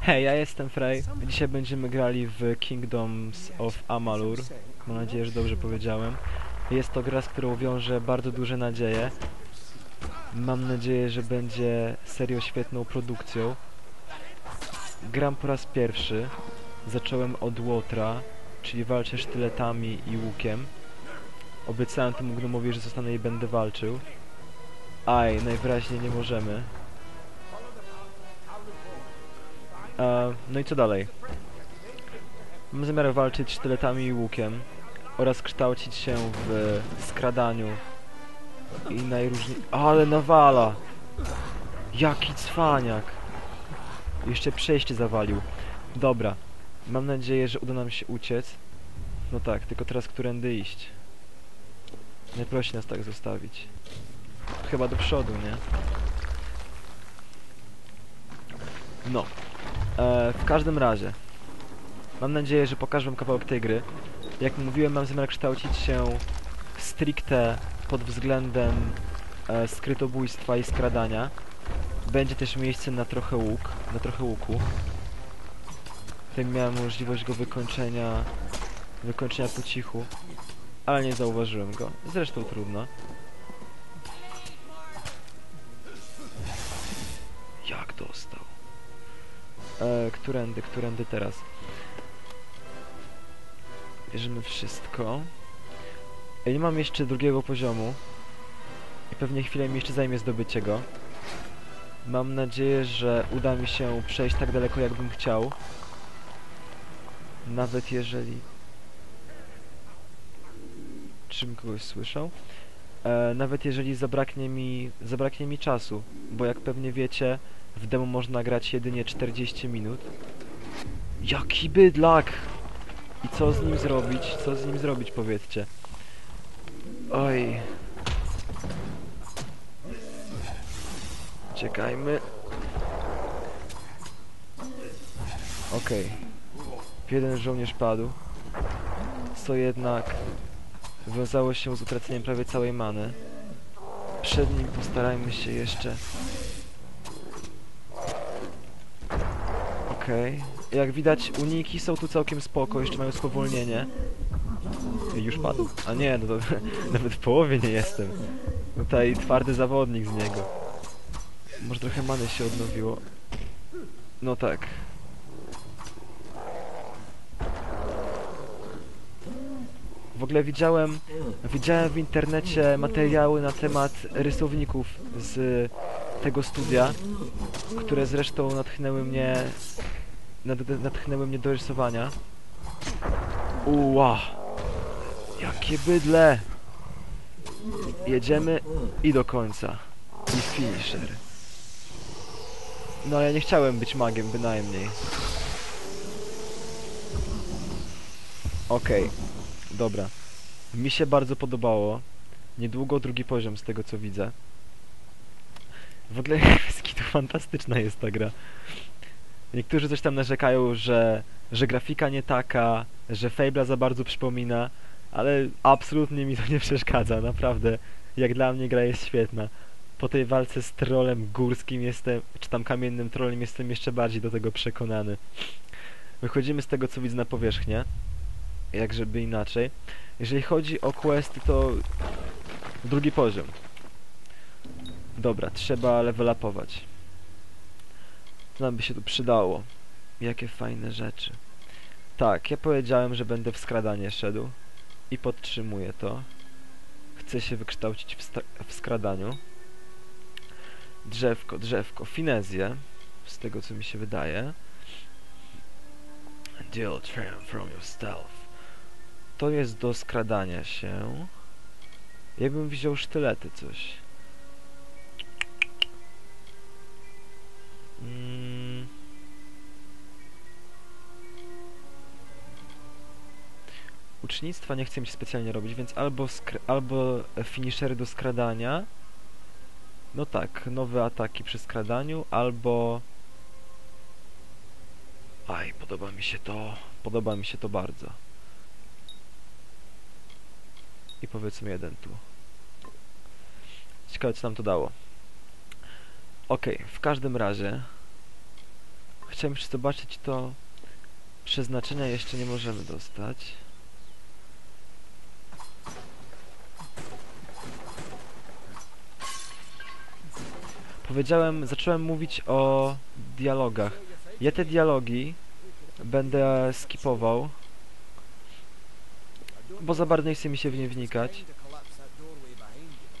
Hej, ja jestem Frey. Dzisiaj będziemy grali w Kingdoms of Amalur. Mam nadzieję, że dobrze powiedziałem. Jest to gra, z którą wiążę bardzo duże nadzieje. Mam nadzieję, że będzie serio świetną produkcją. Gram po raz pierwszy. Zacząłem od Łotra, czyli walczę sztyletami i łukiem. Obiecałem temu gnomowi, że zostanę i będę walczył. Aj, najwyraźniej nie możemy. E, no i co dalej? Mam zamiar walczyć sztyletami i łukiem oraz kształcić się w skradaniu i najróżniej... Ale nawala! Jaki cwaniak! Jeszcze przejście zawalił. Dobra. Mam nadzieję, że uda nam się uciec. No tak, tylko teraz którędy iść? Najprościej nas tak zostawić. Chyba do przodu, nie? No. E, w każdym razie. Mam nadzieję, że pokażę wam kawałek tej gry. Jak mówiłem, mam zamiar kształcić się stricte pod względem e, skrytobójstwa i skradania. Będzie też miejsce na trochę łuk, na trochę łuku. Tutaj miałem możliwość go wykończenia, wykończenia po cichu, ale nie zauważyłem go. Zresztą trudno. Jak dostał? E, którędy, którędy teraz? Bierzemy wszystko. Ja nie mam jeszcze drugiego poziomu. I pewnie chwilę mi jeszcze zajmie zdobycie go. Mam nadzieję, że uda mi się przejść tak daleko, jakbym chciał. Nawet jeżeli... Czym kogoś słyszał? E, nawet jeżeli zabraknie mi, zabraknie mi czasu, bo jak pewnie wiecie, w demo można grać jedynie 40 minut. Jaki bydlak! I co z nim zrobić? Co z nim zrobić, powiedzcie? Oj. Czekajmy. Okej. Jeden żołnierz padł. Co jednak wiązało się z utraceniem prawie całej many. Przed nim postarajmy się jeszcze Okej. Jak widać uniki są tu całkiem spoko, jeszcze mają spowolnienie. Już padł? A nie, no to nawet w połowie nie jestem. Tutaj twardy zawodnik z niego. Może trochę many się odnowiło. No tak. W ogóle widziałem, widziałem w internecie materiały na temat rysowników z tego studia, które zresztą natchnęły mnie nad, natchnęły mnie do rysowania. Uła! Jakie bydle! Jedziemy i do końca. I finisher. No ja nie chciałem być magiem bynajmniej. Okej, dobra. Mi się bardzo podobało. Niedługo drugi poziom z tego co widzę. W ogóle to fantastyczna jest ta gra. Niektórzy coś tam narzekają, że, że grafika nie taka, że Fable'a za bardzo przypomina, ale absolutnie mi to nie przeszkadza, naprawdę. Jak dla mnie gra jest świetna. Po tej walce z trolem górskim jestem, czy tam kamiennym trolem jestem jeszcze bardziej do tego przekonany. Wychodzimy z tego co widzę na powierzchnię, jak żeby inaczej. Jeżeli chodzi o questy to drugi poziom. Dobra, trzeba level upować. Co nam by się tu przydało? Jakie fajne rzeczy. Tak, ja powiedziałem, że będę w skradanie szedł. I podtrzymuję to. Chcę się wykształcić w, w skradaniu. Drzewko, drzewko, finezję. Z tego co mi się wydaje. Deal triumph from your stealth. To jest do skradania się. Ja bym wziął sztylety coś. Mm. Ucznictwa nie chcę mi specjalnie robić, więc albo, albo finishery do skradania. No tak, nowe ataki przy skradaniu, albo... Aj, podoba mi się to, podoba mi się to bardzo. I powiedzmy jeden tu. Ciekawe co nam to dało. Okej, w każdym razie chciałem jeszcze zobaczyć to... Przeznaczenia jeszcze nie możemy dostać. Powiedziałem, zacząłem mówić o dialogach. Ja te dialogi będę skipował, bo za bardzo nie chce mi się w nie wnikać.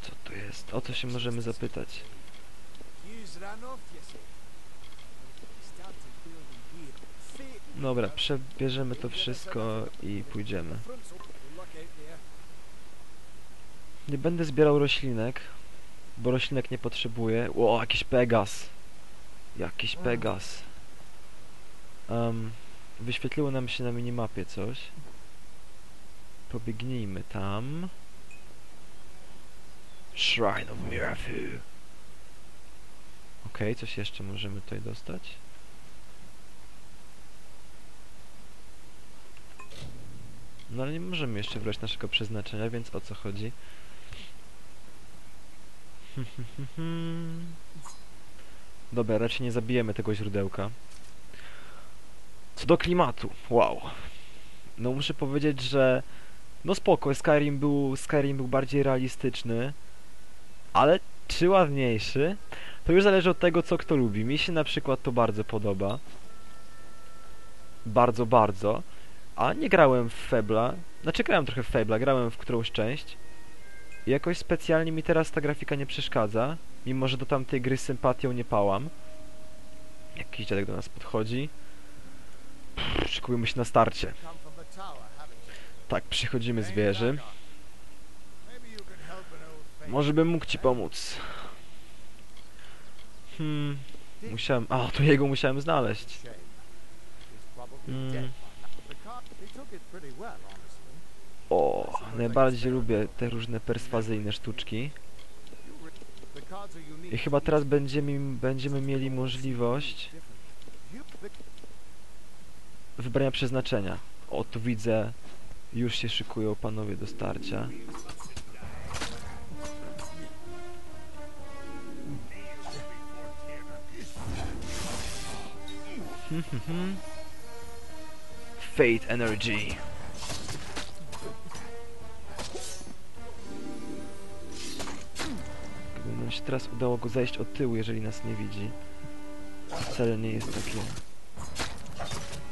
Co to jest? O co się możemy zapytać? Dobra, przebierzemy to wszystko i pójdziemy. Nie będę zbierał roślinek, bo roślinek nie potrzebuję. O, jakiś Pegas. Jakiś Pegas. Um, wyświetliło nam się na minimapie coś. Pobiegnijmy tam. Shrine of Mirafu. Okej, coś jeszcze możemy tutaj dostać? No ale nie możemy jeszcze wybrać naszego przeznaczenia, więc o co chodzi? Dobra, raczej nie zabijemy tego źródełka. Co do klimatu, wow. No muszę powiedzieć, że no spoko, Skyrim był, Skyrim był bardziej realistyczny, ale czy ładniejszy? To już zależy od tego, co kto lubi. Mi się na przykład to bardzo podoba. Bardzo, bardzo. A nie grałem w Febla. Znaczy grałem trochę w Febla, grałem w którąś część. I jakoś specjalnie mi teraz ta grafika nie przeszkadza. Mimo, że do tamtej gry sympatią nie pałam. Jakiś dziadek do nas podchodzi. Pff, się na starcie. Tak, przychodzimy z wieży. Może bym mógł ci pomóc. Hmm, musiałem... A, to jego musiałem znaleźć. Mm. O, najbardziej lubię te różne perswazyjne sztuczki. I chyba teraz będziemy, będziemy mieli możliwość wybrania przeznaczenia. O, tu widzę, już się szykują panowie do starcia. Hmm, hmm, hmm. Fate Energy. Gdyby nam się teraz udało go zejść od tyłu, jeżeli nas nie widzi. Wcale nie jest takie...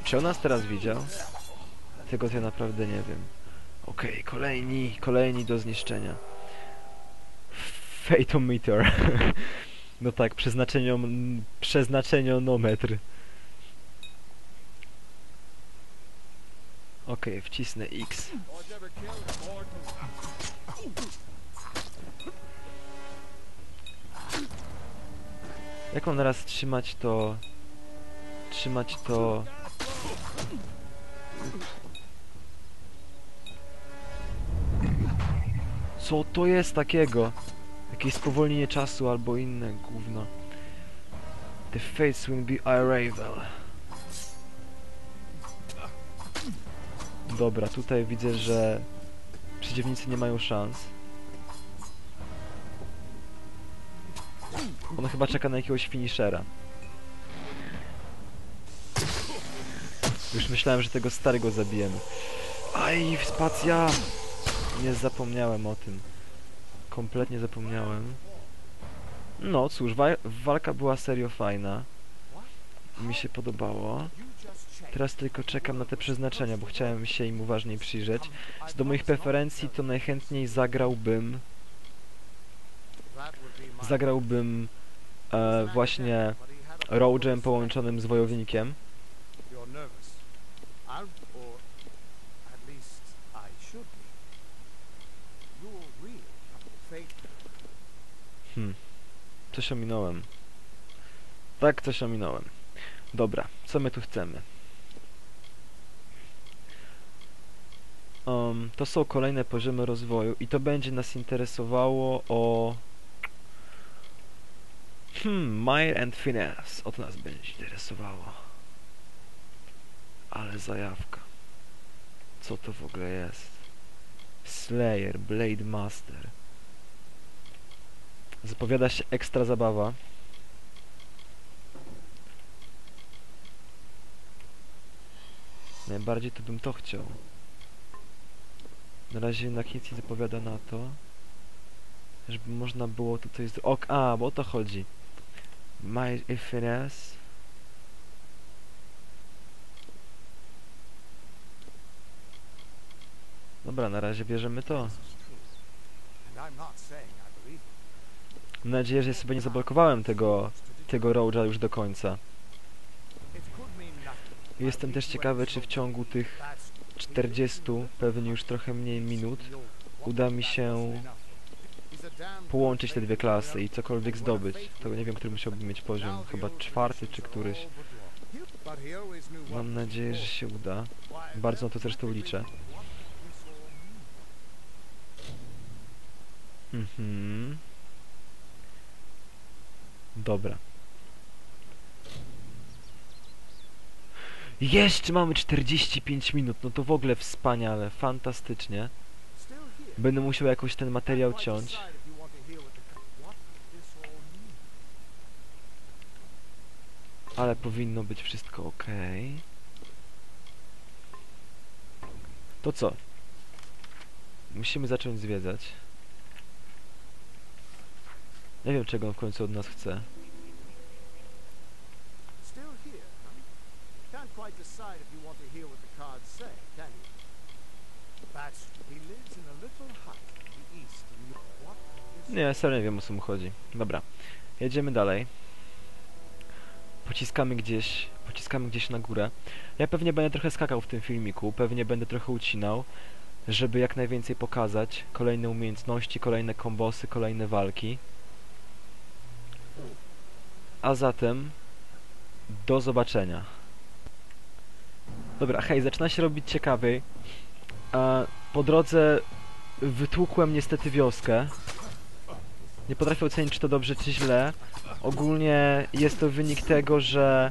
Czy on nas teraz widział? Tego to ja naprawdę nie wiem. Okej, kolejni, kolejni do zniszczenia. Fatometer. no tak, przeznaczenio, przeznaczenionometr. Okej, wcisnę X. Jak mam teraz trzymać to... Trzymać to... Co to jest takiego? Jakieś spowolnienie czasu albo inne gówno. The fates will be irravel. Dobra, tutaj widzę, że przeciwnicy nie mają szans. On chyba czeka na jakiegoś finishera. Już myślałem, że tego starego zabijemy. Aj, spacja! Nie zapomniałem o tym. Kompletnie zapomniałem. No cóż, wa walka była serio fajna. Mi się podobało. Teraz tylko czekam na te przeznaczenia, bo chciałem się im uważniej przyjrzeć. Co do moich preferencji, to najchętniej zagrałbym... Zagrałbym e, właśnie Roadżem połączonym z wojownikiem. Hmm. Coś ominąłem. Tak, coś ominąłem. Dobra, co my tu chcemy? Um, to są kolejne poziomy rozwoju i to będzie nas interesowało o... Hmm, Mire and Finesse. O to nas będzie interesowało. Ale zajawka. Co to w ogóle jest? Slayer, Blade Master. Zapowiada się ekstra zabawa. Najbardziej to bym to chciał. Na razie jednak nic nie zapowiada na to, żeby można było tutaj... zro- Ok, a, bo o to chodzi. My finesse. Dobra, na razie bierzemy to. Mam nadzieję, że sobie nie zablokowałem tego, tego road'a już do końca. Jestem też ciekawy, czy w ciągu tych 40, pewnie już trochę mniej minut, uda mi się połączyć te dwie klasy i cokolwiek zdobyć. To nie wiem, który musiałbym mieć poziom, chyba czwarty czy któryś. Mam nadzieję, że się uda. Bardzo na to zresztą liczę. Mhm. Dobra. Jeszcze mamy 45 minut, no to w ogóle wspaniale, fantastycznie. Będę musiał jakoś ten materiał ciąć. Ale powinno być wszystko ok. To co? Musimy zacząć zwiedzać. Nie wiem czego on w końcu od nas chce. Quite decide if you want to hear what the cards say, can you? He lives in a little hut to the east. What Nie, serio nie wiem o co mu chodzi. Dobra, jedziemy dalej. Pociskamy gdzieś, pociskamy gdzieś na górę. Ja pewnie będę trochę skakał w tym filmiku, pewnie będę trochę ucinał, żeby jak najwięcej pokazać. Kolejne umiejętności, kolejne kombosy, kolejne walki. A zatem, do zobaczenia. Dobra, hej, zaczyna się robić ciekawiej. A po drodze wytłukłem niestety wioskę. Nie potrafię ocenić, czy to dobrze, czy źle. Ogólnie jest to wynik tego, że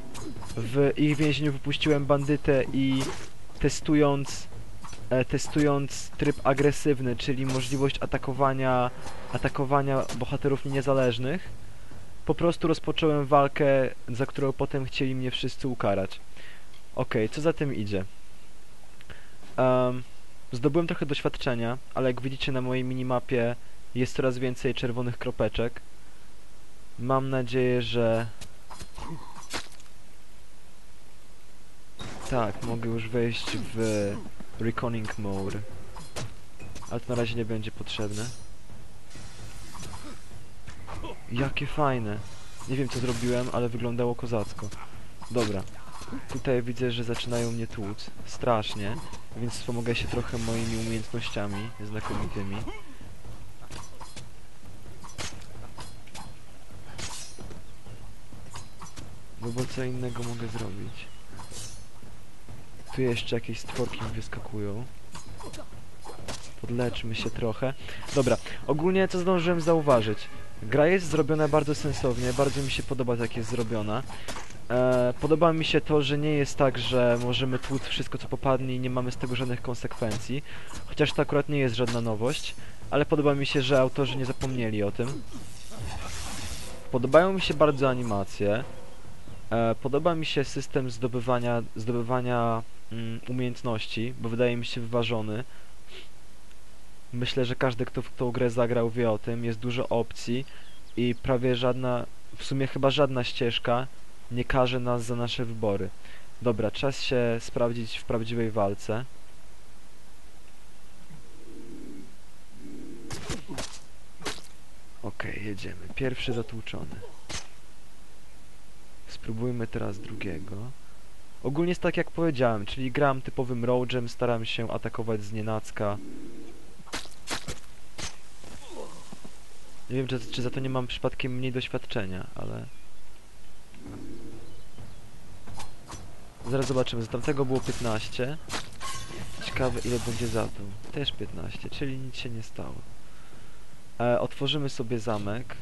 w ich więzieniu wypuściłem bandytę i testując e, testując tryb agresywny, czyli możliwość atakowania atakowania bohaterów niezależnych, po prostu rozpocząłem walkę, za którą potem chcieli mnie wszyscy ukarać. Okej, co za tym idzie? Em, zdobyłem trochę doświadczenia, ale jak widzicie na mojej minimapie jest coraz więcej czerwonych kropeczek. Mam nadzieję, że... Tak, mogę już wejść w Reconning Mode. Ale to na razie nie będzie potrzebne. Jakie fajne. Nie wiem co zrobiłem, ale wyglądało kozacko. Dobra. Tutaj widzę, że zaczynają mnie tłuc. Strasznie. Więc wspomogę się trochę moimi umiejętnościami znakomitymi. No bo co innego mogę zrobić? Tu jeszcze jakieś stworki wyskakują. Podleczmy się trochę. Dobra, ogólnie co zdążyłem zauważyć? Gra jest zrobiona bardzo sensownie, bardzo mi się podoba jak jest zrobiona. E, podoba mi się to, że nie jest tak, że możemy tłuc wszystko co popadnie i nie mamy z tego żadnych konsekwencji. Chociaż to akurat nie jest żadna nowość, ale podoba mi się, że autorzy nie zapomnieli o tym. Podobają mi się bardzo animacje. E, podoba mi się system zdobywania, zdobywania mm, umiejętności, bo wydaje mi się wyważony. Myślę, że każdy, kto w tą grę zagrał, wie o tym. Jest dużo opcji i prawie żadna, w sumie chyba żadna ścieżka nie każe nas za nasze wybory. Dobra, czas się sprawdzić w prawdziwej walce. Okej, jedziemy. Pierwszy zatłuczony. Spróbujmy teraz drugiego. Ogólnie jest tak jak powiedziałem, czyli gram typowym roadżem, staram się atakować z nienacka. Nie wiem, czy, czy za to nie mam przypadkiem mniej doświadczenia, ale... Zaraz zobaczymy, z tamtego było 15. Ciekawe ile będzie za to. Też 15, czyli nic się nie stało. E, otworzymy sobie zamek.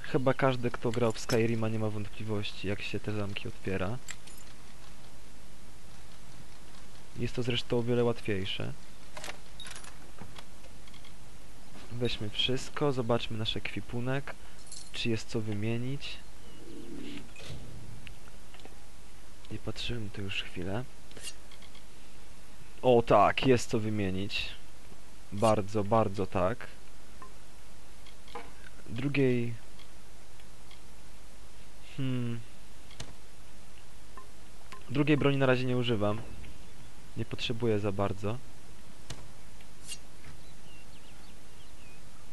Chyba każdy, kto grał w Skyrima nie ma wątpliwości, jak się te zamki otwiera. Jest to zresztą o wiele łatwiejsze. Weźmy wszystko, zobaczmy nasz ekwipunek, czy jest co wymienić. Nie patrzyłem tu już chwilę. O tak, jest co wymienić. Bardzo, bardzo tak. Drugiej... Hmm... Drugiej broni na razie nie używam. Nie potrzebuję za bardzo.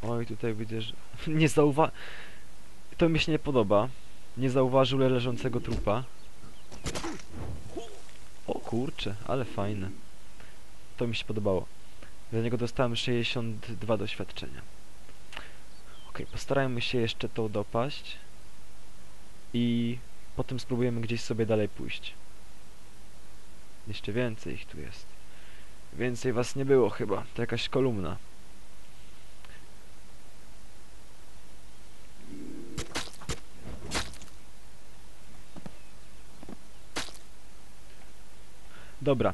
Oj, tutaj widzę, że... nie zauwa... To mi się nie podoba. Nie zauważył leżącego trupa. O kurcze, ale fajne. To mi się podobało. Za niego dostałem 62 doświadczenia. Ok, postarajmy się jeszcze to dopaść. I potem spróbujemy gdzieś sobie dalej pójść. Jeszcze więcej ich tu jest. Więcej was nie było chyba. To jakaś kolumna. Dobra.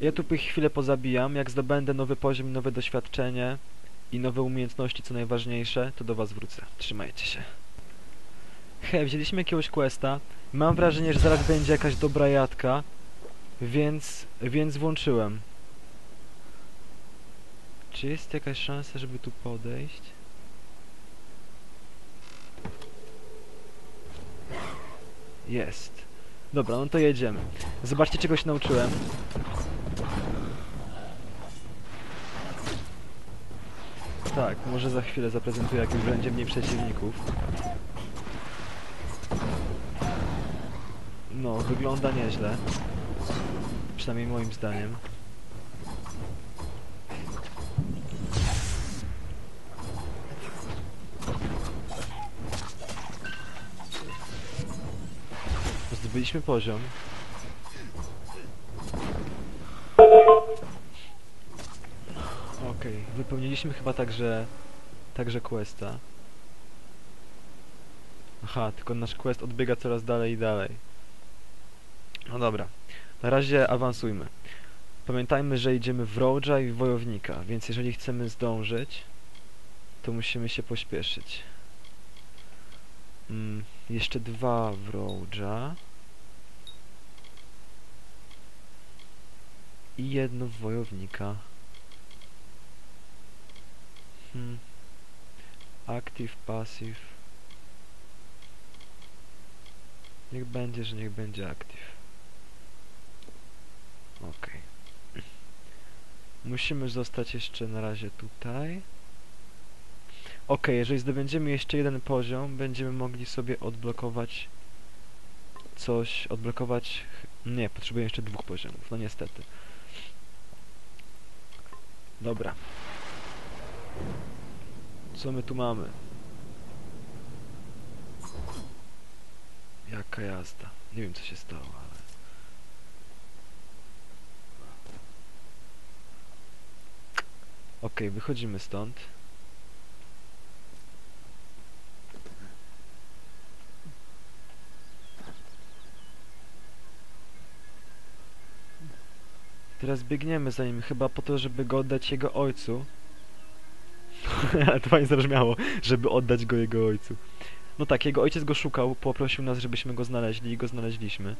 Ja tu chwilę pozabijam. Jak zdobędę nowy poziom, nowe doświadczenie i nowe umiejętności, co najważniejsze, to do was wrócę. Trzymajcie się. He, wzięliśmy jakiegoś questa. Mam wrażenie, że zaraz będzie jakaś dobra jadka, więc, więc włączyłem. Czy jest jakaś szansa, żeby tu podejść? Jest. Dobra, no to jedziemy. Zobaczcie, czego się nauczyłem. Tak, może za chwilę zaprezentuję, jak już będzie mniej przeciwników. No, wygląda nieźle. Przynajmniej moim zdaniem. Zdobyliśmy poziom. Okej, wypełniliśmy chyba także także questa. Aha, tylko nasz quest odbiega coraz dalej i dalej. No dobra, na razie awansujmy. Pamiętajmy, że idziemy w Roja i Wojownika, więc jeżeli chcemy zdążyć, to musimy się pośpieszyć. Mm, jeszcze dwa w Roja. I jedno Wojownika. Hmm. Active, passive. Niech będzie, że niech będzie active. Okej. Musimy zostać jeszcze na razie tutaj. Okej, jeżeli zdobędziemy jeszcze jeden poziom, będziemy mogli sobie odblokować coś, odblokować... Nie, potrzebuję jeszcze dwóch poziomów, no niestety. Dobra. Co my tu mamy? Jaka jazda. Nie wiem co się stało, ale... Okej, wychodzimy stąd. Teraz biegniemy za nim chyba po to, żeby go oddać jego ojcu. Ale to fajnie zabrzmiało, żeby oddać go jego ojcu. No tak, jego ojciec go szukał, poprosił nas, żebyśmy go znaleźli i go znaleźliśmy.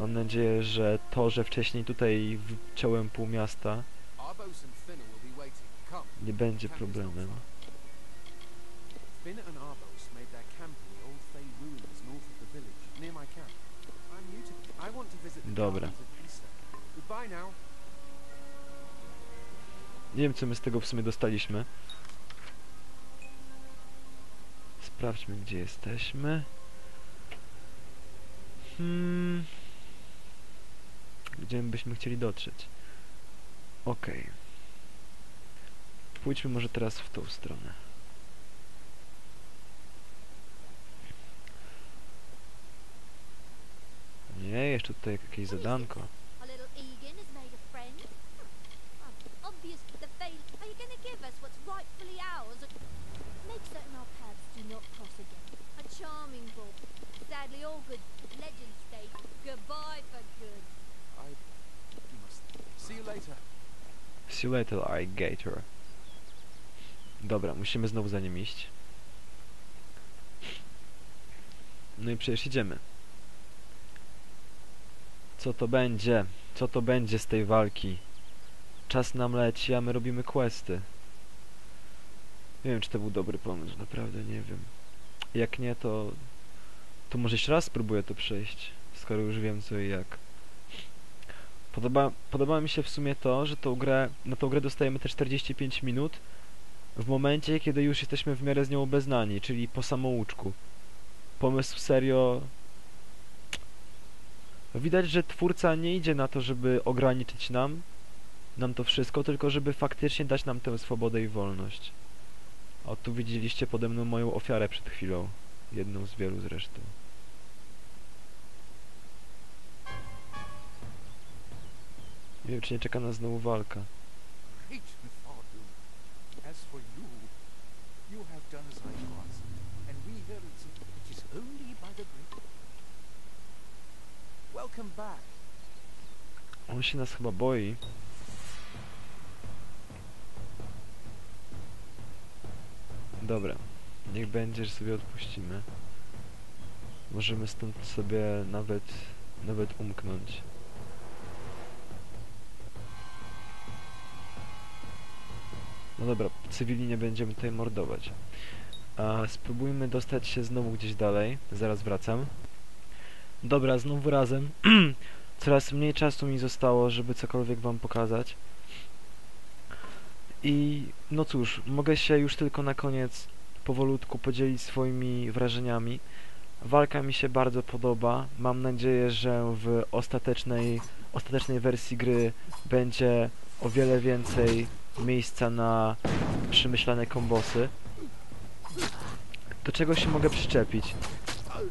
Mam nadzieję, że to, że wcześniej tutaj wciąłem pół miasta, nie będzie problemem. Finna and Arbos made their camp in the old Fey ruins north of the village, near my camp. I'm new to. I want to visit the Dobra. Nie wiem, co my z tego w sumie dostaliśmy. Sprawdźmy, gdzie jesteśmy. Hmm. Gdzie byśmy chcieli dotrzeć? Okej. Pójdźmy może teraz w tą stronę. Nie, jeszcze tutaj jakieś zadanko. Our little Egan has made a friend. Oh, obvious the fail. Are you going to give us what's rightfully ours? Make certain our paths do not cross again. A charming boy. Sadly, all good legends state goodbye for good. I. Must. See you later. See you later, alligator. Dobra, musimy znowu za nim iść. No i przecież idziemy. Co to będzie? Co to będzie z tej walki? Czas nam leci, a my robimy questy. Nie wiem, czy to był dobry pomysł, naprawdę nie wiem. Jak nie, to... To może jeszcze raz spróbuję to przejść, skoro już wiem co i jak. Podoba, podoba mi się w sumie to, że tą grę, na tą grę dostajemy te 45 minut w momencie, kiedy już jesteśmy w miarę z nią obeznani, czyli po samouczku. Pomysł serio... Widać, że twórca nie idzie na to, żeby ograniczyć nam, nam to wszystko, tylko żeby faktycznie dać nam tę swobodę i wolność. O, tu widzieliście pode mną moją ofiarę przed chwilą. Jedną z wielu zresztą. Nie wiem, czy nie czeka nas znowu walka. Great Fardu. As for you, Dobra, niech będzie, że sobie odpuścimy. Możemy stąd sobie nawet, nawet umknąć. No dobra, cywili nie będziemy tutaj mordować. A spróbujmy dostać się znowu gdzieś dalej. Zaraz wracam. Dobra, znowu razem. Coraz mniej czasu mi zostało, żeby cokolwiek wam pokazać. I no cóż, mogę się już tylko na koniec powolutku podzielić swoimi wrażeniami. Walka mi się bardzo podoba. Mam nadzieję, że w ostatecznej, ostatecznej wersji gry będzie o wiele więcej miejsca na przemyślane kombosy. Do czego się mogę przyczepić?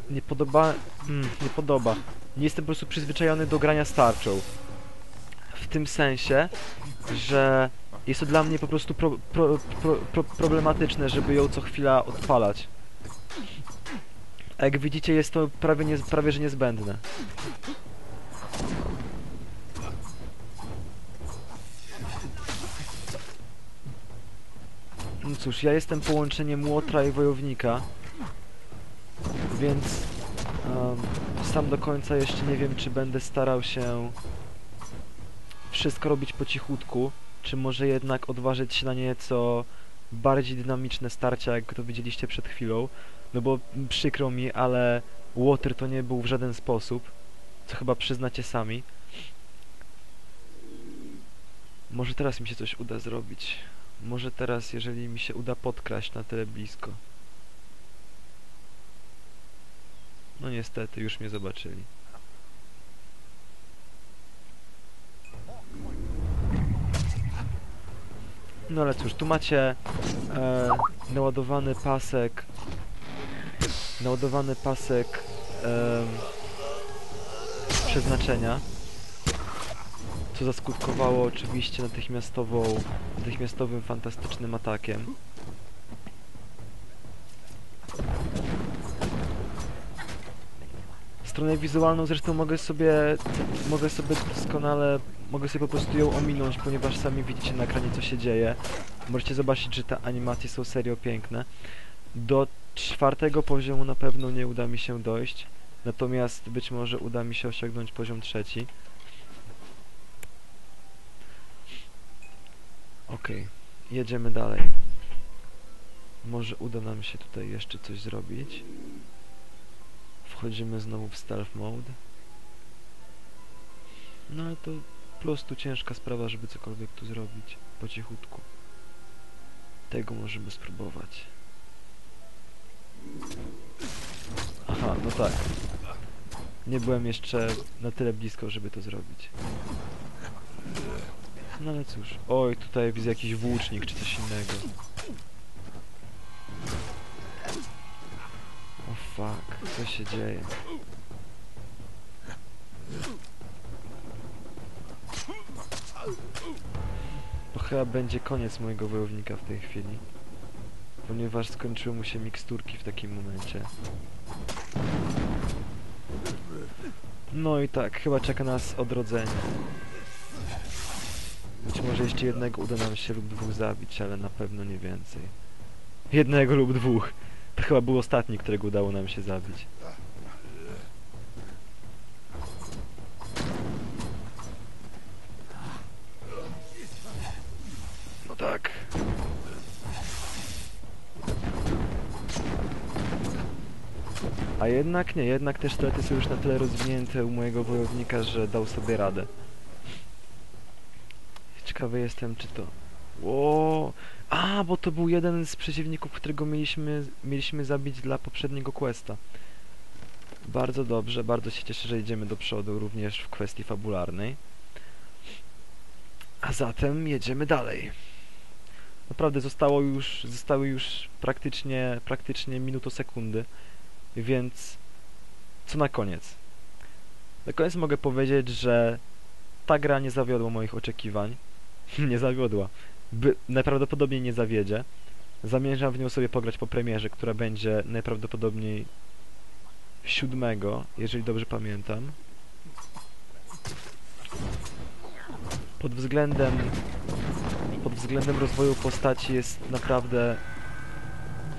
Nie podoba... Mm, nie podoba. Nie jestem po prostu przyzwyczajony do grania starczą. W tym sensie, że jest to dla mnie po prostu pro, pro, pro, pro, problematyczne, żeby ją co chwila odpalać. A jak widzicie, jest to prawie, nie, prawie że niezbędne. No cóż, ja jestem połączeniem Łotra i Wojownika, więc em, sam do końca jeszcze nie wiem, czy będę starał się wszystko robić po cichutku, czy może jednak odważyć się na nieco bardziej dynamiczne starcia, jak to widzieliście przed chwilą. No bo przykro mi, ale Water to nie był w żaden sposób, co chyba przyznacie sami. Może teraz mi się coś uda zrobić. Może teraz, jeżeli mi się uda podkraść na tyle blisko. No niestety, już mnie zobaczyli. No ale cóż, tu macie e, naładowany pasek naładowany pasek em, przeznaczenia. Co zaskutkowało oczywiście natychmiastową natychmiastowym fantastycznym atakiem. Stronę wizualną zresztą mogę sobie mogę sobie doskonale mogę sobie po prostu ją ominąć, ponieważ sami widzicie na ekranie co się dzieje. Możecie zobaczyć, że te animacje są serio piękne. Do czwartego poziomu na pewno nie uda mi się dojść, natomiast być może uda mi się osiągnąć poziom trzeci. Okej, jedziemy dalej. Może uda nam się tutaj jeszcze coś zrobić. Wchodzimy znowu w stealth mode. No ale to po prostu ciężka sprawa, żeby cokolwiek tu zrobić po cichutku. Tego możemy spróbować. Aha, no tak. Nie byłem jeszcze na tyle blisko, żeby to zrobić. No ale cóż. Oj, tutaj widzę jakiś włócznik czy coś innego. O fuck, co się dzieje? To chyba będzie koniec mojego wojownika w tej chwili. Ponieważ skończyły mu się miksturki w takim momencie. No i tak, chyba czeka nas odrodzenie. Być może jeszcze jednego uda nam się lub dwóch zabić, ale na pewno nie więcej. Jednego lub dwóch. To chyba był ostatni, którego udało nam się zabić. A jednak nie, jednak te sztylety są już na tyle rozwinięte u mojego wojownika, że dał sobie radę. Ciekawy jestem, czy to... Ło! A, bo to był jeden z przeciwników, którego mieliśmy, mieliśmy zabić dla poprzedniego questa. Bardzo dobrze, bardzo się cieszę, że idziemy do przodu również w kwestii fabularnej. A zatem jedziemy dalej. Naprawdę zostało już, zostały już praktycznie, praktycznie minutosekundy, więc co na koniec? Na koniec mogę powiedzieć, że ta gra nie zawiodła moich oczekiwań. nie zawiodła. By, najprawdopodobniej nie zawiedzie. Zamierzam w nią sobie pograć po premierze, która będzie najprawdopodobniej siódmego, jeżeli dobrze pamiętam. Pod względem pod względem rozwoju postaci jest naprawdę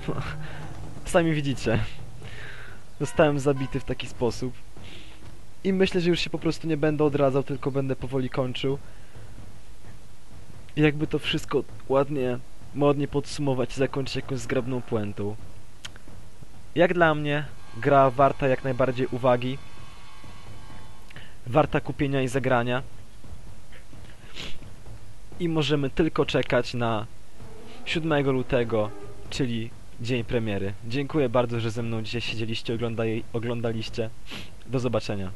sami widzicie. Zostałem zabity w taki sposób. I myślę, że już się po prostu nie będę odradzał, tylko będę powoli kończył. I jakby to wszystko ładnie, modnie podsumować i zakończyć jakąś zgrabną puentą. Jak dla mnie, gra warta jak najbardziej uwagi. Warta kupienia i zagrania. I możemy tylko czekać na 7 lutego, czyli dzień premiery. Dziękuję bardzo, że ze mną dzisiaj siedzieliście, oglądali, oglądaliście. Do zobaczenia.